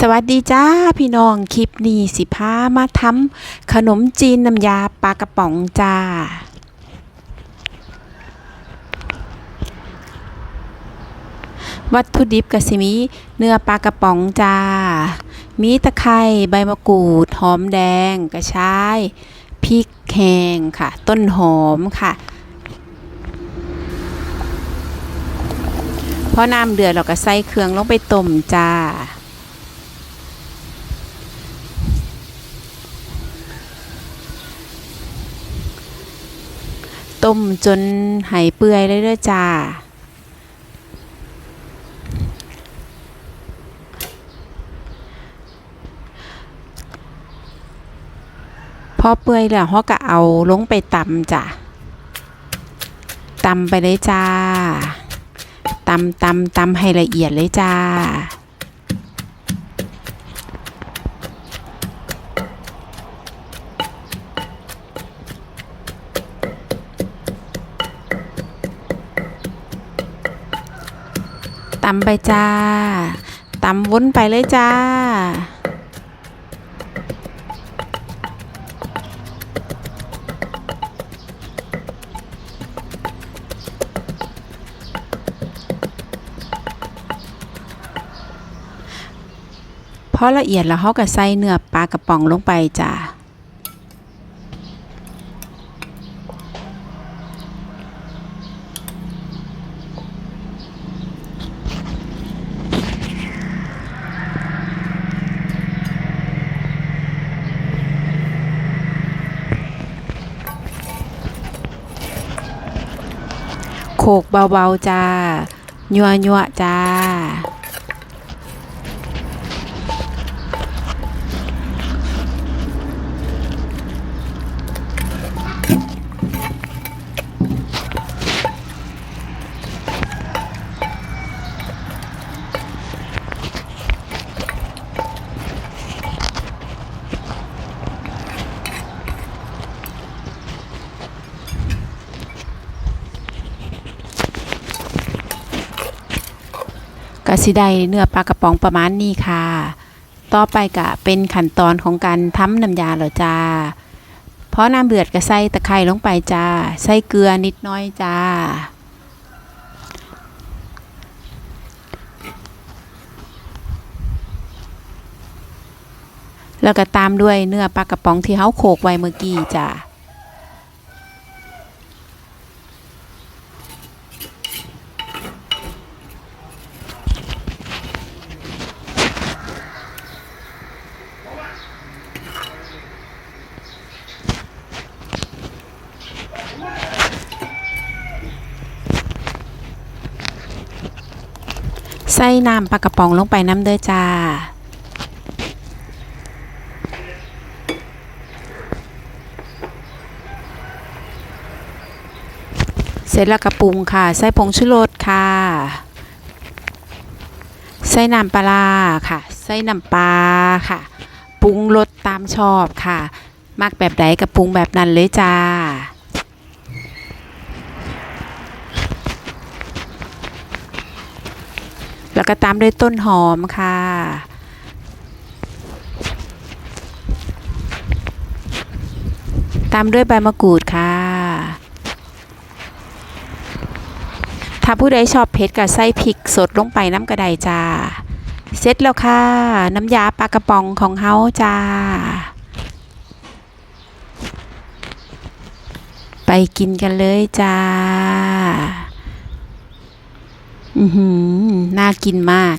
สวัสดีจ้าพี่น้องคลิปนี้สิพามาทำขนมจีนน้ำยาปลากระป๋องจ้า วัตถุดิบกสิมีเนื้อปลากระป๋องจ้า มีตะไคร้ใบมะกรูดหอมแดงกระชายพริกแห้งค่ะ ต้นหอมค่ะพอน้ำเดือดเราก็ใส่เครื่องลงไปต้มจ้า ต้มจนไหเปื่อยเลยเด้อจ้า พอเปื่อยแล้วเราก็เอาลงไปตำจ้ะตำไปเลยจ้าตำตำตำให้ละเอียดเลยจ้า ตำไปจ้าตำวนไปเลยจ้า พอละเอียดแล้วเขาก็ใส่เนื้อปลากระป๋องลงไปจ้า โขกเบาๆจ้ายัวยัวๆจ้า กสิได้เนื้อปลากระป๋องประมาณนี้ค่ะ ต่อไปก็เป็นขั้นตอนของการทำน้ำยาแล้วจ้าเพราะน้ำเดือดก็ใส่ตะไคร้ลงไปจ้า ใส่เกลือนิดน้อยจ้า แล้วก็ตามด้วยเนื้อปลากระป๋องที่เฮาโขกไว้เมื่อกี้จ้า ใส่น้ำปลากระป๋องลงไปน้ำเด้อจ้า เสร็จแล้วก็ปรุงค่ะ ใส่ผงชูรสค่ะ ใส่น้ำปลาค่ะ ใส่น้ำปลาค่ะ ปรุงรสตามชอบค่ะ มักแบบใดก็ปรุงแบบนั้นเลยจ้า แล้วก็ตามด้วยต้นหอมค่ะตามด้วยใบมะกรูดค่ะ ถ้าผู้ใดชอบเผ็ดก็ใส่พริกสดลงไปน้ำกระไดจ้า เสร็จแล้วค่ะ น้ำยาปลากระป๋องของเฮาจ้า ไปกินกันเลยจ้า อือหือ น่ากินมาก